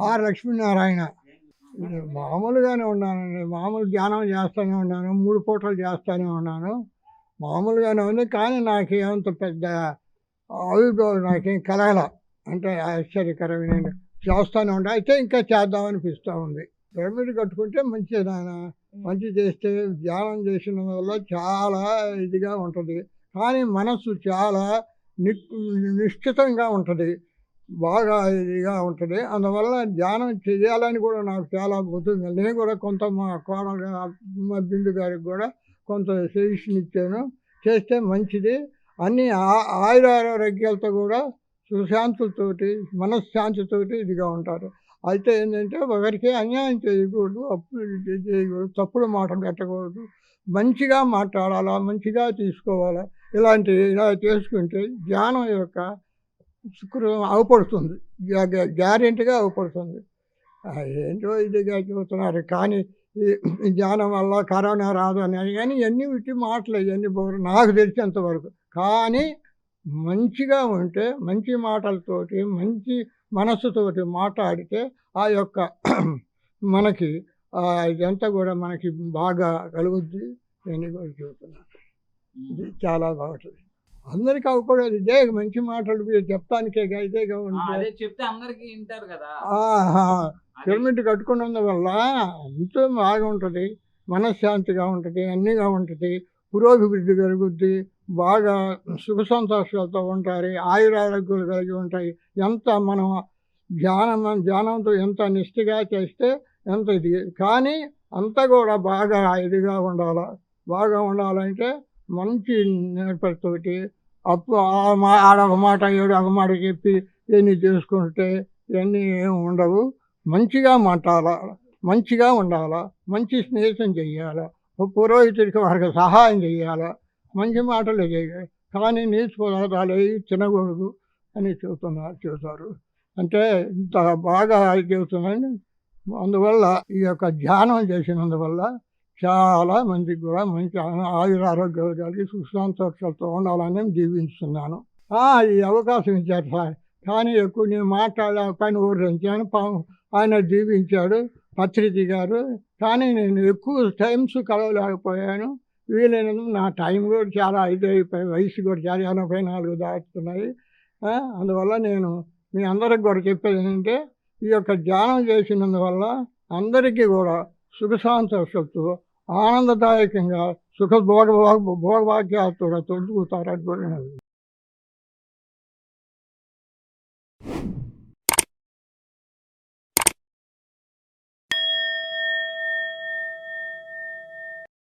Are Lakshminarayana. మామూలుగానే ఉన్నానండి. మామూలు ధ్యానం చేస్తూనే ఉన్నాను. మూడు పూటలు చేస్తూనే ఉన్నాను. మామూలుగానే ఉంది కానీ నాకేమంత పెద్ద ఆవిర్భావం నాకేం కలగల. అంటే ఆశ్చర్యకరమైన చేస్తూనే ఉండే. అయితే ఇంకా చేద్దామనిపిస్తూ ఉంది. పిరమిడ్ కట్టుకుంటే మంచిది నాన్న మంచి చేస్తే ధ్యానం చేసిన వల్ల చాలా ఇదిగా ఉంటుంది. కానీ మనసు చాలా ని నిశ్చితంగా ఉంటుంది. బాగా ఇదిగా ఉంటుంది. అందువల్ల ధ్యానం చేయాలని కూడా నాకు చాలా బుద్ధి నేను కూడా కొంత మా కోడలు మా బిందు గారికి కూడా కొంత సజెషన్ ఇచ్చాను. చేస్తే మంచిది. అన్ని ఆ- ఆయుర ఆరోగ్యాలతో కూడా సుశాంతులతోటి మనశ్శాంతితోటి ఇదిగా ఉంటారు. అయితే ఏంటంటే ఒకరికి అన్యాయం చేయకూడదు అప్పులు చేయకూడదు తప్పుడు మాటలు పెట్టకూడదు. మంచిగా మాట్లాడాలా మంచిగా తీసుకోవాలా ఇలాంటివి ఇలా చేసుకుంటే ధ్యానం యొక్క శుక్రం అవపడుతుంది. గ్యారెంటీగా అవపడుతుంది. ఏంటో ఇదిగా చూస్తున్నారు. కానీ ఈ జ్ఞానం వల్ల కరోనా రాదు అని కానీ ఇవన్నీ విట్టి మాటలు ఇవన్నీ బోరు నాకు తెలిసినంతవరకు కానీ మంచిగా ఉంటే మంచి మాటలతోటి మంచి మనస్సుతోటి మాట్లాడితే ఆ యొక్క మనకి ఇదంతా కూడా మనకి బాగా కలుగుద్ది నేను కూడా చూస్తున్నాను ఇది చాలా బాగుంటుంది. అందరికీ అవ్వకూడదు ఇదే మంచి మాటలు మీరు చెప్తానికే గా ఇదేగా ఆ, ఉంటే. అదే చెప్తే అందరికి వింటారు కదా. ఆహా అదే. పిరమిడ్ కట్టుకున్నందు వల్ల ఎంతో బాగా ఉంటుంది. మనశ్శాంతిగా ఉంటుంది అన్నీగా ఉంటుంది. పురోభివృద్ధి కలుగుద్ది బాగా సుఖ సంతోషాలతో ఉంటారు. ఆయురారోగ్యాలు కలిగి ఉంటాయి. ఎంత మనం ధ్యానం ధ్యానంతో ఎంత నిష్ఠగా చేస్తే ఎంత ఇది. కానీ అంతా కూడా బాగా ఇదిగా ఉండాలి బాగా ఉండాలంటే మంచి నేర్పడితోటి అప్పు ఆ మా- ఆడొక మాట ఏడు ఒక మాట చెప్పి ఇవన్నీ చేసుకుంటే ఇవన్నీ ఏమి ఉండవు. మంచిగా మాట్లాడాలా మంచిగా ఉండాలా మంచి స్నేహితం చెయ్యాలా పురోహితుడికి వారికి సహాయం చేయాలా మంచి మాటలు చేయాలి కానీ నీచు పదార్థాలు తినకూడదు అని చెబుతున్నారు చెబుతారు. అంటే ఇంత బాగా చెబుతున్నాను అందువల్ల ఈ యొక్క ధ్యానం చేసినందువల్ల చాలా మందికి కూడా మంచి ఆయుర ఆరోగ్యాలు కలిగి సుశాంతోక్షలతో ఉండాలని దీవించుతున్నాను ఈ అవకాశం ఇచ్చారు సార్. కానీ ఎక్కువ నేను మాట్లాడే పైన ఊరించాను ఆయన దీవించాడు పత్రిక గారు. కానీ నేను ఎక్కువ టైమ్స్ కలవలేకపోయాను. వీలైనందు నా టైం కూడా చాలా ఇది అయిపోయి వయసు కూడా చాలా ఎనభై నాలుగు దాటుతున్నాయి. అందువల్ల నేను మీ అందరికి కూడా చెప్పేది ఏంటంటే ఈ యొక్క ధ్యానం చేసినందువల్ల అందరికీ కూడా సుఖ సంతోషంతో ఆనందదాయకంగా సుఖ భోగ భోగ భోగభాగ్యాలతో తొడుగుతారని కూడా